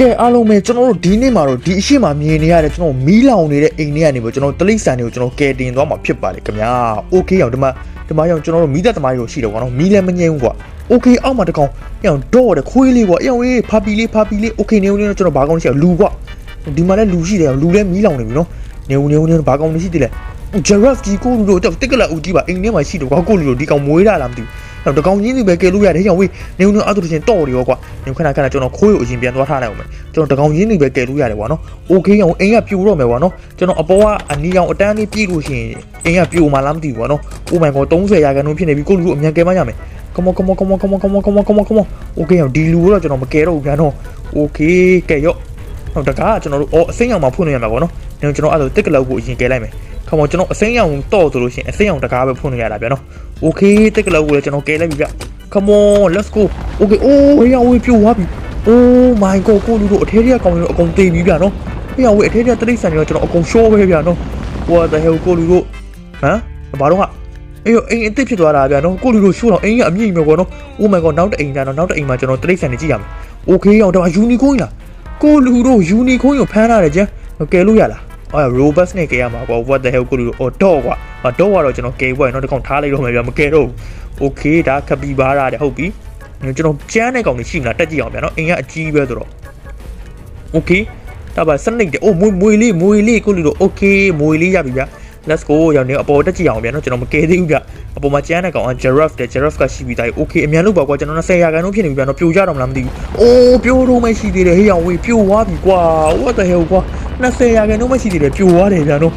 ကဲအားလုံးပဲကျွန်တော်တို့ဒီနေ့မှာတော့ဒီအရှိမမြင်နေရတဲ့ကျွန်တော်မီးလောင်နေတဲ့အိမ်တွေကနေပြီးကျွန်တော်တလိဆန်တွေကိုကျွန်တော်ကယ်တင်သွားမှာဖြစ်ပါလေခင်ဗျာ။ Okay အောင်ဒီမှာဒီမှာအောင်ကျွန်တော်တို့မီးသက်သမားတွေရှိတယ်ကွာနော်မီးလည်းမငြိမ်းဘူးကွာ။ Okay အောက်မှာတကောင်အောင်တော့တဲ့ခွေးလေးကွာအောင်အေးဖာပီလေးဖာပီလေး Okay နေဦးနေတော့ကျွန်တော်ဘာကောင်းရှိရလူကွာ။ဒီမှာလည်းလူရှိတယ်လူလည်းမီးလောင်နေပြီနော်။နေဦးနေဦးနေတော့ဘာကောင်းနေရှိတယ်လဲ။ Giraffe ကြီးကိုလူတို့တက်တက်လာဦးကြီးပါအိမ်ထဲမှာရှိတယ်ကွာကိုလူတို့ဒီကောင်မွေးတာလားမသိဘူး။ တော့တကောင်ကြီးစီပဲကယ်လို့ရတယ်ဟေ့အောင်ဝေးနေဦးနေအဲ့တို့ချင်းတော့တယ်ရောကွာနေခဏခဏကျွန်တော်ခွေးကိုအရင်ပြန်သွားထားလိုက်အောင်မယ်ကျွန်တော်တကောင်ကြီးစီပဲကယ်လို့ရတယ်ကွာနော်โอเคအောင်အိမ်ကပြိုတော့မယ်ကွာနော်ကျွန်တော်အပေါ်ကအနီအောင်အတန်းလေးပြေးလို့ရှိရင်အိမ်ကပြိုမှလားမသိဘူးကွာနော် Oh my god 30ရာခိုင်နှုန်းဖြစ်နေပြီကိုလူတို့အမြန်ကယ်မရမယ် come on come on come on come on come on come on come on come on okay အောင်ဒီလူတော့ကျွန်တော်မကယ်တော့ဘူးဗျာနော် okay ကဲရော့ဟောတကားကကျွန်တော်တို့အော်အစိမ်းရောင်မှာဖွင့်လို့ရမှာပေါ့နော်။ဒါကျွန်တော်အဲ့ဒါတက်ကလောက်ကိုအရင်ကယ်လိုက်မယ်။ come on ကျွန်တော်အစိမ်းရောင်တော့ဆိုလို့ရှိရင်အစိမ်းရောင်တကားပဲဖွင့်လို့ရတာဗျာနော်။ okay တက်ကလောက်ကိုလည်းကျွန်တော်ကယ်လိုက်ပြီဗျ။ come on let's go okay အိုးဟေးရောင်ဝေးပြိုသွားပြီ။ oh my god ကိုလူတို့အထဲထဲကောင်တွေတော့အကုန်သေးပြီဗျာနော်။ဟေးရောင်ဝေးအထဲထဲတိရစ္ဆာန်တွေတော့ကျွန်တော်အကုန်ရှော့ပဲဗျာနော်။ what the hell ကိုလူတို့ဟမ်ဘာတော့ကအေးရောအိမ်အစ်စ်ဖြစ်သွားတာဗျာနော်ကိုလူတို့ရှိုးတော့အိမ်ကအမြင့်ပဲကွာနော် Oh my god နောက်တစ်အိမ်ကျတော့နောက်တစ်အိမ်မှာကျွန်တော်တိရစ္ဆာန်တွေကြည့်ရမယ် Okay အောင်တော့ယူနီကွန်းလားကိုလူတို့ယူနီကွန်းကိုဖမ်းရတယ်ကျန်ကဲလို့ရလား အော် robust နဲ့ကဲရမှာကွာ what the hell ကိုလူတို့အော်တော့ကွာအော်တော့ကတော့ကျွန်တော်ကဲပွဲနော်တကောင်ထားလိုက်တော့မယ်ဗျာမကဲတော့ Okay ဒါခပီပါတာတဲ့ဟုတ်ပြီကျွန်တော်ကျန်းတဲ့ကောင်တွေရှိမလားတက်ကြည့်အောင်ဗျာနော်အိမ်ကအကြီးပဲဆိုတော့ Okay ဒါပါစနိတ်တယ်အိုးမွေမွေလေးမွေလေးကိုလူတို့ Okay မွေလေးရပြီဗျာ let's go ရောင်နေအပေါ်တက်ကြည့်အောင်ဗျာနော်ကျွန်တော်မကဲသေးဘူးဗျအပေါ်မှာကျန်းတဲ့ကောင်က giraffe တဲ့ giraffe ကရှိပြီးသား okay အမြန်လို့ပါကွာကျွန်တော်20ရာခိုင်နှုန်းဖြစ်နေပြီဗျာနော်ပြိုကြတော့မလားမသိဘူးအိုးပြိုတော့မရှိသေးတယ်ဟေးအောင်ဝေးပြိုသွားပြီကွာ what the hell ကွာ 20ရာခိုင်နှုန်းမရှိသေးတယ်ပြိုသွားတယ်ဗျာနော်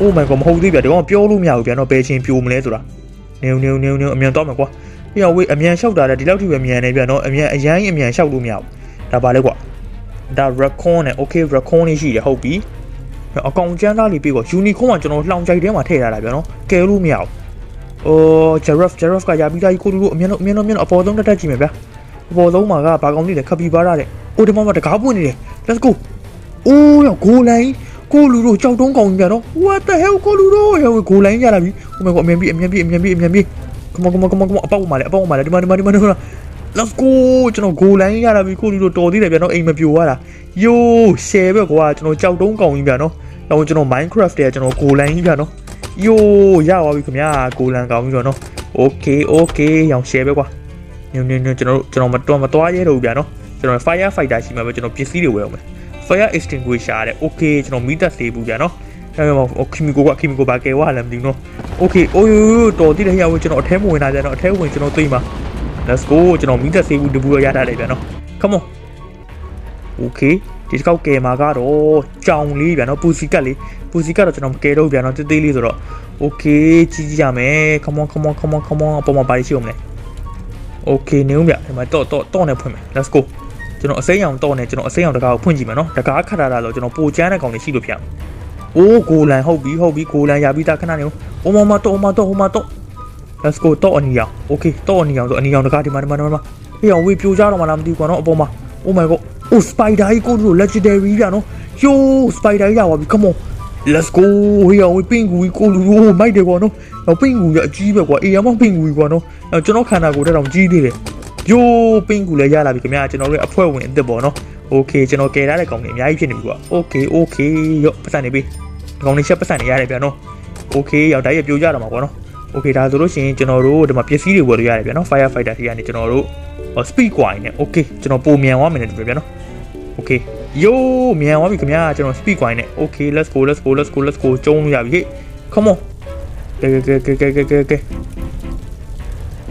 oh my god မဟုတ်သေးဗျာဒီကောင်ပြောလို့မရဘူးဗျာနော်ဘယ်ချင်းပြိုမလဲဆိုတာနေနေနေနေအမြန်တော့မယ်ကွာဟေးအောင်ဝေးအမြန်လျှောက်တာတဲ့ဒီလောက်ထိပဲမြန်နေဗျာနော်အမြန်အရန်အမြန်လျှောက်လို့မရဘူးဒါပါလေကွာဒါ raccoon နဲ့ okay raccoon လေးရှိတယ်ဟုတ်ပြီအကောင်ကျန်းသားလေးပြီးတော့ယူနီကွန်းကကျွန်တော်လှောင်ကြိုက်ထဲမှာထည့်ထားတာဗျာနော်ကဲလို့မရဘူး။အိုး giraffe giraffe ကရပြီးသားကြီးကိုလူတို့အမြင်တော့အမြင်တော့အမြင်တော့အပေါ်ဆုံးတက်တက်ကြည့်မယ်ဗျာ။အပေါ်ဆုံးမှာကဘာကောင်လေးလဲခပီပါရတဲ့။အိုးဒီမှာမှာတကားပွင့်နေတယ်။ Let's go ။ အိုးရောဂိုလိုင်းကိုလူတို့ကြောက်တုံးကောင်ကြီးဗျာနော်။ What the hell ကိုလူတို့ရောဂိုလိုင်းရလာပြီ။ဟိုမှာကအမြင်ပြီးအမြင်ပြီးအမြင်ပြီးအမြင်ပြီး come on come on come on come on အပေါက်မှာလေအပေါက်မှာလေဒီမှာဒီမှာဒီမှာဒီမှာ Let's go ကျွန်တော်ဂိုလိုင်းရလာပြီကိုလူတို့တော်သေးတယ်ဗျာနော်အိမ်မပြိုရတာ။ Yo share ပဲကွာကျွန်တော်ကြောက်တုံးကောင်ကြီးဗျာနော်။တော့ကျွန်တော် Minecraft တဲ့ကျွန်တော်ကိုလန်ကြီးပြနော်ယိုရပါပြီခင်ဗျာကိုလန်ကောင်းပြီးတော့နော် Okay okay ရောင် share ပဲကွာညညညကျွန်တော်တို့ကျွန်တော်မတော်မသွားရဲတော့ဘူးဗျာနော်ကျွန်တော် fire fighter ရှိမှာပဲကျွန်တော်ပစ္စည်းတွေဝယ်အောင်မယ် fire extinguisher တဲ့ okay ကျွန်တော်မီးတက်သေးဘူးဗျာနော်အဲ့မှာ chemical က chemical ဘာကဲဝါလည်းမသိဘူးနော် okay အိုးတော်တည်တယ်ဟိုကျွန်တော်အထဲမဝင်လာကြတော့အထဲဝင်ကျွန်တော်သိမှာ let's go ကျွန်တော်မီးတက်သေးဘူးတပူတော့ရထားတယ်ဗျာနော် come on okay ဒီတစ်ခေါက်ကယ်မှာကတော့ကြောင်လေးဗျာနော်ပူစီကတ်လေးပူစီကတ်တော့ကျွန်တော်မကယ်တော့ဗျာနော်တေးသေးလေးဆိုတော့ okay ကြီးကြီးရမယ် come on come on come on come on အပေါ်မှာပါရှိအောင်မလဲ okay နေဦးဗျဒီမှာတော့တော့တော့နေဖွင့်မယ် let's go ကျွန်တော်အစိမ်းအောင်တော့နေကျွန်တော်အစိမ်းအောင်တကားကိုဖွင့်ကြည့်မယ်နော်တကားခတ်တာလာတော့ကျွန်တော်ပိုချမ်းတဲ့ကောင်တွေရှိလို့ဖြစ်အိုးကိုလန်ဟုတ်ပြီဟုတ်ပြီကိုလန်ရပြီးသားခဏနေဦးအိုမမတော့မတော့ဟိုမတော့ let's go တော့အနီအောင် okay တော့အနီအောင်ဆိုအနီအောင်တကားဒီမှာဒီမှာဒီမှာဟေးအောင်ဝေးပြိုကြတော့မှလားမသိဘူးကွာနော်အပေါ်မှာ oh my god အိုး spider ကြီးကိုတို့ legendary ပြနော် yo spider ကြီးရပါပြီ come on let's go ဟေးအောင်ဝေးပင်ကူကြီးကိုလူတို့မိုက်တယ်ကွာနော်တော့ပင်ကူကြီးအကြီးပဲကွာအေးရမပင်ကူကြီးကွာနော်အဲ့ကျွန်တော်ခန္ဓာကိုယ်တက်တော့ကြီးသေးတယ် yo ပင်ကူလည်းရလာပြီခင်ဗျာကျွန်တော်တို့အဖွဲ့ဝင်အစ်စ်ပေါ့နော် okay ကျွန်တော်ကယ်ထားတဲ့ကောင်တွေအများကြီးဖြစ်နေပြီကွာ okay okay ရော့ပတ်စံနေပြီဒီကောင်တွေချက်ပတ်စံနေရတယ်ဗျာနော် okay ရောက်တိုင်းရပြိုကြတော့မှာကွာနော် okay ဒါဆိုလို့ရှိရင်ကျွန်တော်တို့ဒီမှာပစ္စည်းတွေဝယ်လို့ရတယ်ဗျာနော် fire fighter တွေကနေကျွန်တော်တို့ speed coin နဲ့ okay ကျွန်တော်ပုံမြန်သွားမယ်နဲ့တူတယ်ဗျာနော် okay yo မြန်သွားပြီခင်ဗျာကျွန်တော် speed coin နဲ့ okay let's go let's go let's go let's go ကျုံးလို့ရပြီဟေ့ come on ကဲကဲကဲကဲကဲကဲကဲ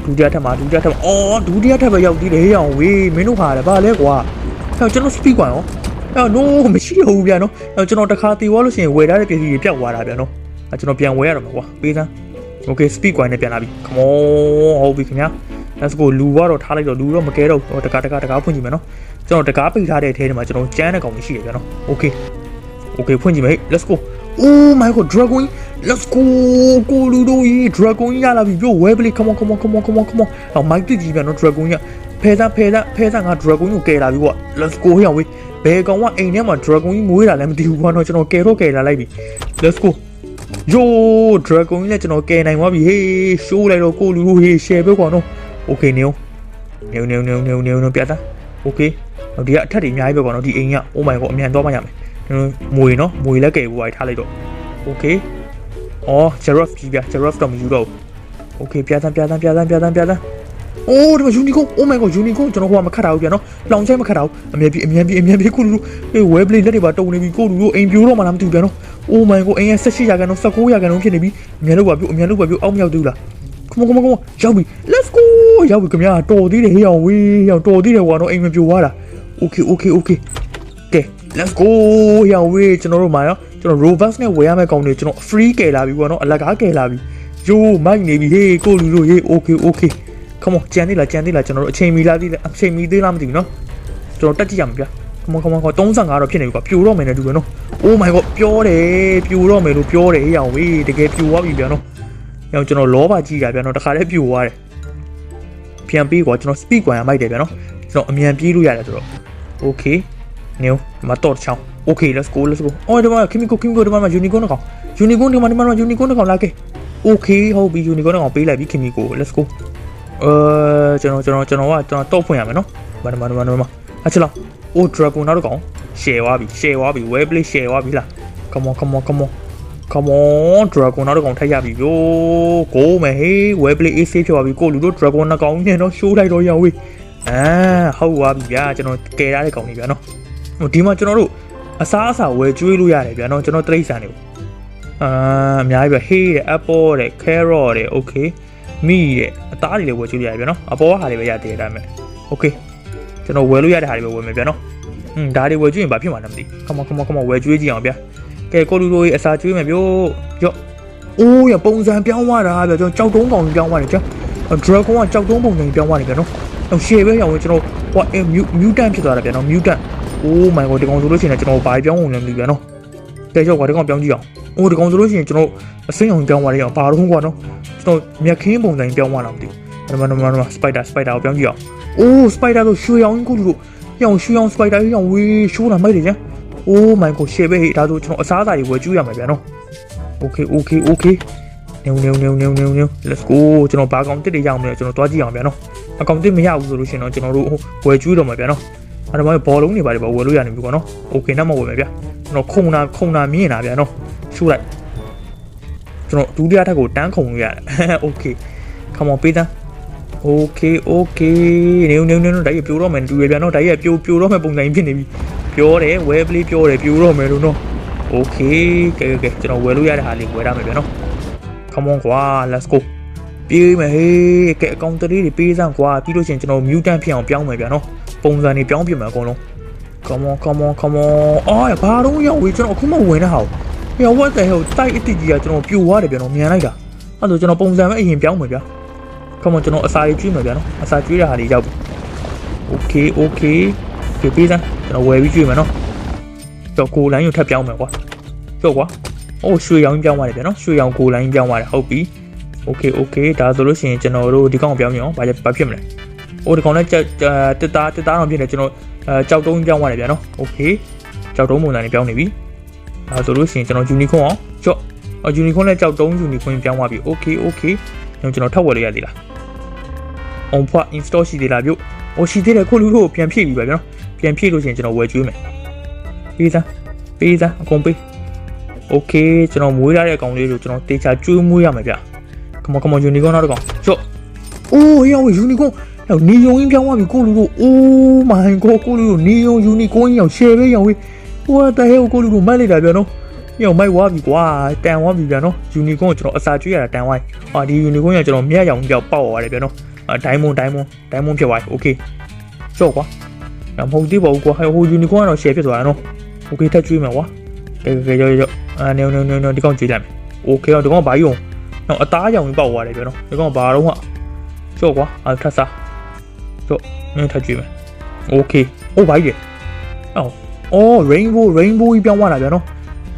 ဒုတိယထပ်မှာဒုတိယထပ်မှာအော်ဒုတိယထပ်ပဲရောက်သေးတယ်ဟေးအောင်ဝေးမင်းတို့ဟာလည်းဗာလဲကွာဟဲ့ကျွန်တော် speed coin ရောအဲ့ no မရှိတော့ဘူးဗျာနော်အဲ့ကျွန်တော်တစ်ခါတည်သွားလို့ရှိရင်ဝယ်ထားတဲ့ပစ္စည်းတွေပြတ်သွားတာဗျာနော်အဲ့ကျွန်တော်ပြန်ဝယ်ရတော့မှာကွာပေးစမ်း okay speed coin နဲ့ပြန်လာပြီ come on ဟုတ်ပြီခင်ဗျာ let's go လူကတော့ထားလိုက်တော့လူတော့မကဲတော့ဘူးတကားတကားတကားဖွင့်ကြည့်မယ်နော်ကျွန်တော်တကားပိတ်ထားတဲ့အထဲမှာကျွန်တော်ကျန်းတဲ့ကောင်ကြီးရှိတယ်ဗျာနော် okay okay ဖွင့်ကြည့်မယ် let's go oh my god dragon let's go ကိုလူတို့ကြီး dragon ကြီးရလာပြီပြော web play come on come on come on come on come on အော် mic တိကြီးဗျာနော် dragon ကြီးဖဲသားဖဲသားဖဲသားငါ dragon ကိုကယ်လာပြီကွာ let's go ဟေ့အောင်ဝေးဘယ်ကောင်ကအိမ်ထဲမှာ dragon ကြီးမွေးတာလည်းမသိဘူးကွာနော်ကျွန်တော်ကယ်တော့ကယ်လာလိုက်ပြီ let's go ယို dragon ကြီးလည်းကျွန်တော်ကယ်နိုင်သွားပြီဟေး show လိုက်တော့ကိုလူတို့ဟေး share ပဲကွာနော် okay နေဦးနေဦးနေဦးနေဦးနေဦးနေဦးပြတာ okay ဒီကအထက်တွေအများကြီးပဲကွာနော်ဒီအိမ်က oh my god အမြန်သွားမှရမယ်ကျွန်တော်မွေနော်မွေလက်ကယ်ဖို့ပါထားလိုက်တော့ okay အော် giraffe ကြီးဗျ giraffe တော့မယူတော့ဘူး okay ပြသန်းပြသန်းပြသန်းပြသန်းပြသန်းအိုးဒီမှာ unicorn oh my god unicorn ကျွန်တော်ဟိုကမခတ်တာဘူးဗျနော်လောင်ချိုင်းမခတ်တာဘူးအမြဲပြီးအမြဲပြီးအမြဲပြီးကိုလူလူအေး web play လက်တွေပါတုံနေပြီကိုလူလူအိမ်ပြိုးတော့မှလားမသိဘူးဗျနော် oh my god အိမ်က18ရာခိုင်နှုန်း19ရာခိုင်နှုန်းဖြစ်နေပြီအမြဲလို့ပါပြုအမြဲလို့ပါပြုအောက်မြောက်သေးဘူးလား come on come on come on ရောက်ပြီ let's go ရောက်ပြီခင်ဗျာတော်သေးတယ်ဟေးအောင်ဝေးရောက်တော်သေးတယ်ကွာနော်အိမ်မပြိုသွားတာ okay okay okay ကဲ let's go ရောင်ဝေးကျွန်တော်တို့မှာရော ကျွန်တော် robust နဲ့ဝယ်ရမယ့်ကောင်တွေကျွန်တော် free ကယ်လာပြီကွာနော်အလကားကယ်လာပြီယိုးမိုက်နေပြီဟေးကိုလူတို့ဟေး okay okay come on ကြံသေးလားကြံသေးလားကျွန်တော်တို့အချိန်မီလားသေးလားအချိန်မီသေးလားမသိဘူးနော်ကျွန်တော်တက်ကြည့်ရမှာဗျာ come on come on 35တော့ဖြစ်နေပြီကွာပြိုတော့မယ်နဲ့တူပဲနော် oh my god ပြောတယ်ပြိုတော့မယ်လို့ပြောတယ်ဟေးရောင်ဝေးတကယ်ပြိုသွားပြီဗျာနော်ရောင်ကျွန်တော်လောပါကြည့်တာဗျာနော်တခါတည်းပြိုသွားတယ်ပြန်ပြီးကွာကျွန်တော် speed ကွာရမိုက်တယ်ဗျာနော်ကျွန်တော်အမြန်ပြေးလို့ရတယ်ဆိုတော့ okay နေဒီမှာတော့ချောင်း okay let's go let's go အော်ဒီမှာ chemical chemical ဒီမှာ unicorn တစ်ကောင် unicorn ဒီမှာဒီမှာ unicorn တစ်ကောင်လာခဲ့ okay ဟုတ်ပြီ unicorn တစ်ကောင်ပေးလိုက်ပြီ chemical let's go အဲကျွန်တော်ကျွန်တော်ကျွန်တော်ကကျွန်တော်တော့ဖွင့်ရမယ်နော်ဘာဒီမှာဒီမှာဒီမှာအချလာ oh dragon နောက်တစ်ကောင် share သွားပြီ share သွားပြီ web play share သွားပြီလား come on come on come on come on dragon နောက်တစ်ကောင်ထပ်ရပြီယိုးကိုမယ်ဟေး web play AC ဖြစ်သွားပြီကိုလူတို့ dragon နှစ်ကောင်နဲ့တော့ show လိုက်တော့ရဝေးအာဟုတ်သွားပြီဗျာကျွန်တော်ကယ်ရတဲ့ကောင်ကြီးဗျာနော်ဟိုဒီမှာကျွန်တော်တို့ အစားအစာဝယ်ကျွေးလို့ရတယ်ဗျာနော်ကျွန်တော်တိရစ္ဆာန်တွေကိုအာအများကြီးပဲဟေးတဲ့ apple တဲ့ carrot တဲ့ okay မိတဲ့အသားတွေလည်းဝယ်ကျွေးလို့ရတယ်ဗျာနော်အပေါ်ဟာတွေပဲရတယ်ဒါပေမဲ့ okay ကျွန်တော်ဝယ်လို့ရတဲ့ဟာတွေပဲဝယ်မယ်ဗျာနော်ဟွန်းဒါတွေဝယ်ကျွေးရင်ဘာဖြစ်မှာလဲမသိ come on come on come on ဝယ်ကျွေးကြည့်အောင်ဗျာကဲကိုလူတို့ရေအစာကျွေးမယ်ဗျို့ရော့အိုးရပုံစံပြောင်းသွားတာဗျာကျွန်တော်ကြောက်တုံးကောင်ပြောင်းသွားတယ်ကြာ dragon ကကြောက်တုံးပုံစံပြောင်းသွားတယ်ဗျာနော်တော့ share ပဲရောင်းဝင်ကျွန်တော်ဟို mutant ဖြစ်သွားတာဗျာနော် mutant oh my god ဒီကောင်ဆိုလို့ရှိရင်ကျွန်တော်ဘာပြောင်းဝင်လဲမသိဘူးဗျာနော်ကဲရောက်ကွာဒီကောင်ပြောင်းကြည့်အောင်အိုးဒီကောင်ဆိုလို့ရှိရင်ကျွန်တော်အစိမ်းအောင်ပြောင်းသွားတယ်အောင်ဘာတော့ကွာနော်ကျွန်တော်မြက်ခင်းပုံစံပြောင်းသွားတာမသိဘူးဒီမှာဒီမှာဒီမှာ spider spider ကိုပြောင်းကြည့်အောင်အိုး spider ဆိုရွှေရောင်ကိုလူတို့ရောင်ရွှေရောင် spider ရောင်ဝေးရှိုးတာမိုက်တယ်ကြာ oh my god share ပဲဟေးဒါဆိုကျွန်တော်အစားအစာတွေဝယ်ကျူးရမှာဗျာနော် okay okay okay နေနေနေနေနေနေ let's go ကျွန်တော်ဘာကောင်တစ်တွေရအောင်မလဲကျွန်တော်တွားကြည့်အောင်ဗျာနော်အကောင်တစ်မရဘူးဆိုလို့ရှင်တော့ကျွန်တော်တို့ဝယ်ကျူးတော့မှာဗျာနော် အဲ့ဒါမှဘောလုံးတွေပါတယ်ဗျဝယ်လို့ရနေပြီကွာနော် okay နောက်မှဝယ်မယ်ဗျာကျွန်တော်ခုံနာခုံနာမြင်တာဗျာနော်ရှူလိုက်ကျွန်တော်ဒုတိယထပ်ကိုတန်းခုံလို့ရတယ် okay come on ပေးသား okay okay နေနေနေဒါကြီးပြိုတော့မယ်တူရဗျာနော်ဒါကြီးပြိုပြိုတော့မယ်ပုံစံဖြစ်နေပြီပြောတယ် web play ပြောတယ်ပြိုတော့မယ်လို့နော် okay ကဲကဲကျွန်တော်ဝယ်လို့ရတဲ့ဟာလေးဝယ်ရမယ်ဗျာနော် come on ကွာ let's go ပြေးမယ်ဟေးကဲအကောင့်တလေးတွေပေးစမ်းကွာပြီးလို့ရှိရင်ကျွန်တော် mutant ဖြစ်အောင်ပြောင်းမယ်ဗျာနော် ပုံစံတွေပြောင်းပြမယ်အကုန်လုံး come on come on come on အော်ဘာတော့ရောက်ဝေးကျွန်တော်အခုမှဝင်တဲ့ဟာကိုဟော what the hell တိုက်အစ်စ်ကြီးကကျွန်တော်ပြိုသွားတယ်ဗျာနော်မြန်လိုက်တာအဲ့ဒါဆိုကျွန်တော်ပုံစံပဲအရင်ပြောင်းမယ်ဗျာ come on ကျွန်တော်အစာကြီးကျွေးမယ်ဗျာနော်အစာကျွေးတဲ့ဟာတွေရောက်ပြီ okay okay ကဲပေးစမ်းကျွန်တော်ဝယ်ပြီးကျွေးမယ်နော်တော့ကိုလိုင်းကိုထပ်ပြောင်းမယ်ကွာကြောက်ကွာအိုးရွှေရောင်ပြောင်းသွားတယ်ဗျာနော်ရွှေရောင်ကိုလိုင်းပြောင်းသွားတယ်ဟုတ်ပြီ okay okay ဒါဆိုလို့ရှိရင်ကျွန်တော်တို့ဒီကောင်ပြောင်းမြအောင်ဘာဘာဖြစ်မလဲ အိုးဒီကောင်လည်းတက်တာတက်တာတော့ဖြစ်နေကျွန်တော်အဲကြောက်တုံးပြောင်းသွားတယ်ဗျာနော် okay ကြောက်တုံးပုံစံနဲ့ပြောင်းနေပြီဒါဆိုလို့ရှိရင်ကျွန်တော် unicorn အောင်ကြော့အော် unicorn နဲ့ကြောက်တုံး unicorn ပြောင်းသွားပြီ okay okay ကျွန်တော်ထပ်ဝယ်လိုက်ရသေးလား on point install ရှိသေးလားပြုတ်ဟိုရှိသေးတယ်ခုလူတို့ပြန်ဖြည့်ပြီပဲဗျာနော်ပြန်ဖြည့်လို့ရှိရင်ကျွန်တော်ဝယ်ကျွေးမယ်ပေးသားပေးသားအကုန်ပေး okay ကျွန်တော်မွေးရတဲ့အကောင်လေးကိုကျွန်တော်တေချာကျွေးမွေးရမယ်ဗျာ come on come on unicorn နောက်တစ်ကောင်ကြော့အိုးရော unicorn ဟောနီယုံကြီးပြောင်းသွားပြီကိုလူတို့ oh my god ကိုလူတို့နီယုံ unicorn ကြီးအောင် share ပဲရောင်ဝေး what the hell ကိုလူတို့မိုက်လိုက်တာဗျာနော်ညောင်မိုက်သွားပြီကွာတန်သွားပြီဗျာနော် unicorn ကိုကျွန်တော်အစာကျွေးရတာတန်သွားပြီဟာဒီ unicorn ကကျွန်တော်မြက်ရောင်ပြောက်ပေါက်သွားတယ်ဗျာနော်အဲဒိုင်းမွန်ဒိုင်းမွန်ဒိုင်းမွန်ဖြစ်သွားပြီ okay ကြော့ကွာမဟုတ်သေးပါဘူးကွာဟို unicorn ကတော့ share ဖြစ်သွားတာနော် okay ထပ်ကျွေးမယ်ကွာကဲကဲကြော့ကြော့အာနေနေနေဒီကောင်ကျွေးလိုက်မယ် okay တော့ဒီကောင်ဘာယူအောင်အသားရောင်ပေါက်သွားတယ်ဗျာနော်ဒီကောင်ဘာတော့ဟာကြော့ကွာအဲထပ်စား ကြော့မင်းထပ်ကျွေးမယ် okay ဟိုဘာကြီးလဲအော်အော် rainbow rainbow ကြီးပြောင်းသွားတာဗျာနော်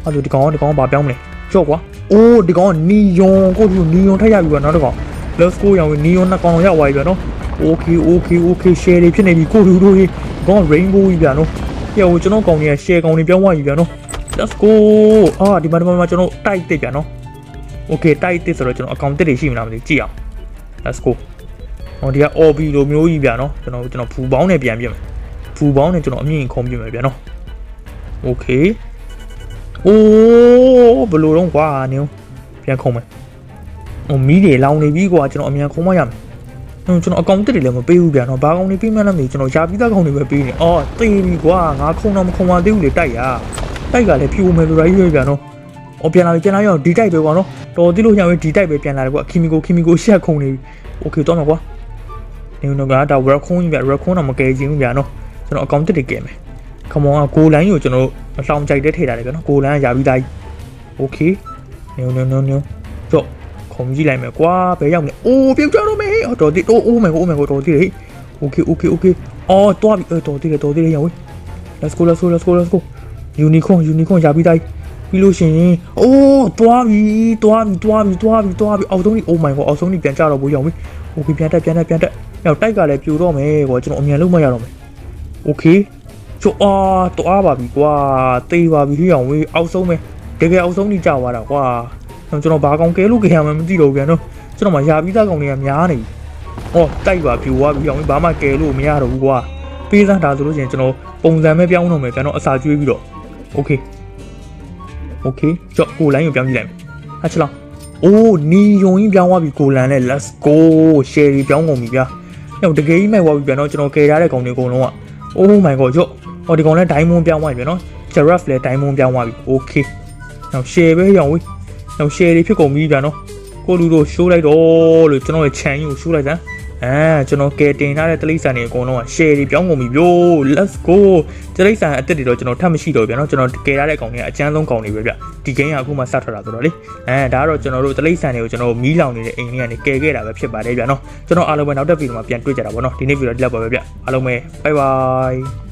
အဲ့ဒါဒီကောင်ကဒီကောင်ကဘာပြောင်းမလဲကြော့ကွာအိုးဒီကောင်ကနီယွန်ကိုသူနီယွန်ထက်ရပြီကွာနောက်တစ်ကောင် let's go ရောင်နီယွန်နှစ်ကောင်ရောက်သွားပြီဗျာနော် okay okay okay share တွေဖြစ်နေပြီကိုလူတို့ကြီးကောင် rainbow ကြီးဗျာနော်ဟဲ့ဟိုကျွန်တော်ကောင်တွေက share ကောင်တွေပြောင်းသွားပြီဗျာနော် let's go အာဒီမှာဒီမှာကျွန်တော်တိုက်တစ်ဗျာနော် okay တိုက်တစ်ဆိုတော့ကျွန်တော် account တစ်တွေရှိမလားမသိကြည့်အောင် let's go ဟောဒီက OB လိုမျိုးကြီးဗျာနော်ကျွန်တော်ကျွန်တော်ဖူပေါင်းနဲ့ပြန်ပြမယ် ဖူပေါင်းနဲ့ကျွန်တော်အမြင့်ခုံးပြမယ်ဗျာနော်โอเคအိုးဘယ်လိုတော့ကွာနင်ပြန်ခုံမယ်ဟိုမီးတွေလောင်နေပြီကွာကျွန်တော်အမြန်ခုံမရမယ်ဟိုကျွန်တော်အကောင့်တက်တွေလည်းမပေးဘူးဗျာနော်ဘာကောင်တွေပေးမှန်းလည်းမသိဘူးကျွန်တော်ရှားပြီးသားကောင်တွေပဲပေးနေအော်တေးပြီကွာငါခုံတော့မခုံပါသေးဘူးလေတိုက်ရတိုက်ကလည်းဖြူမယ်လို့ရိုက်ရွေးဗျာနော်အော်ပြန်လာပြီပြန်လာရအောင်ဒီတိုက်ပဲကွာနော်တော်သေးလို့ညောင်ဒီတိုက်ပဲပြန်လာတယ်ကွာခီမီကိုခီမီကိုရှက်ခုံနေပြီโอเคတော့မှာကွာ နေဦးတော့ကဒါ raccoon ကြီးဗျ raccoon တော့မကယ်ခြင်းဘူးဗျာနော်ကျွန်တော်အကောင့်တစ်တွေကယ်မယ် come on ကိုလိုင်းကိုကျွန်တော်တို့လောင်ကြိုက်တဲ့ထည့်ထားတယ်ဗျနော်ကိုလိုင်းကရာပြီးသား okay ညိုညိုညိုညိုကြော့ခုံကြီးလိုက်မယ်ကွာဘယ်ရောက်လဲအိုးပြုတ်ကြတော့မယ်ဟောတော်တိအိုးအိုးမယ်ဟိုးမယ်ဟိုတော်တိလေ okay okay okay အော်တွားပြီတော်တိလေတော်တိလေရောင်းဝေး let's go let's go let's go let's go unicorn unicorn ရာပြီးသားပြီးလို့ရှိရင်အိုးတွားပြီတွားပြီတွားပြီတွားပြီတွားပြီအောက်ဆုံးကြီး oh my god အောက်ဆုံးကြီးပြန်ကြတော့ဘူးရောင်းဝေး okay ပြန်တက်ပြန်တက်ပြန်တက် ရောက်တိုက်ကလည်းပြိုတော့မယ်ကွာကျွန်တော်အမြန်လုံးမရတော့မယ် okay ချိုအာတွားပါပြီကွာတေးပါပြီဟိအောင်ဝေးအောက်ဆုံးပဲတကယ်အောက်ဆုံးကြီးကြာသွားတာကွာကျွန်တော်ဘာကောင်ကဲလို့ကြရမှမသိတော့ဘူးဗျာနော်ကျွန်တော်မှယာပြီးသားကောင်တွေကများနေပြီဟောတိုက်ပါပြိုသွားပြီအောင်ဝေးဘာမှကဲလို့မရတော့ဘူးကွာပေးစမ်းတာဆိုလို့ရှိရင်ကျွန်တော်ပုံစံပဲပြောင်းတော့မယ်ဗျာနော်အစာကျွေးပြီးတော့ okay okay ကြော့ကိုလိုင်းကိုပြောင်းကြည့်လိုက်မယ်ဟာချလောအိုးနီယုံကြီးပြောင်းသွားပြီကိုလန်နဲ့ let's go share ပြောင်းကုန်ပြီဗျာ ဟိုတကယ်ကြီးမိုက်သွားပြီဗျာနော်ကျွန်တော်ကယ်ထားတဲ့ကောင်တွေအကုန်လုံးက oh my god ကြော့ဟောဒီကောင်လည်း diamond ပြောင်းသွားပြီဗျာနော် giraffe လည်း diamond ပြောင်းသွားပြီ okay နောက် share ပဲရောင်းဝေးနောက် share တွေဖြစ်ကုန်ပြီဗျာနော်ကိုလူတို့ show လိုက်တော့လို့ကျွန်တော်ရဲ့ channel ကို show လိုက်စမ်း အဲကျွန်တော်ကယ်တင်ထားတဲ့တလိဆန်တွေအကုန်လုံးက share တွေပြောင်းကုန်ပြီဗျို့ let's go တလိဆန်အစ်စ်တွေတော့ကျွန်တော်ထပ်မရှိတော့ဗျာနော်ကျွန်တော်ကယ်ထားတဲ့ကောင်တွေကအကျန်းဆုံးကောင်တွေပဲဗျဒီ game ကအခုမှစထွက်တာဆိုတော့လေအဲဒါကတော့ကျွန်တော်တို့တလိဆန်တွေကိုကျွန်တော်မီးလောင်နေတဲ့အိမ်လေးကနေကယ်ခဲ့တာပဲဖြစ်ပါတယ်ဗျာနော်ကျွန်တော်အားလုံးပဲနောက်တစ်ဗီဒီယိုမှာပြန်တွေ့ကြတာပေါ့နော်ဒီနေ့ဗီဒီယိုဒီလောက်ပါပဲဗျအားလုံးပဲ bye bye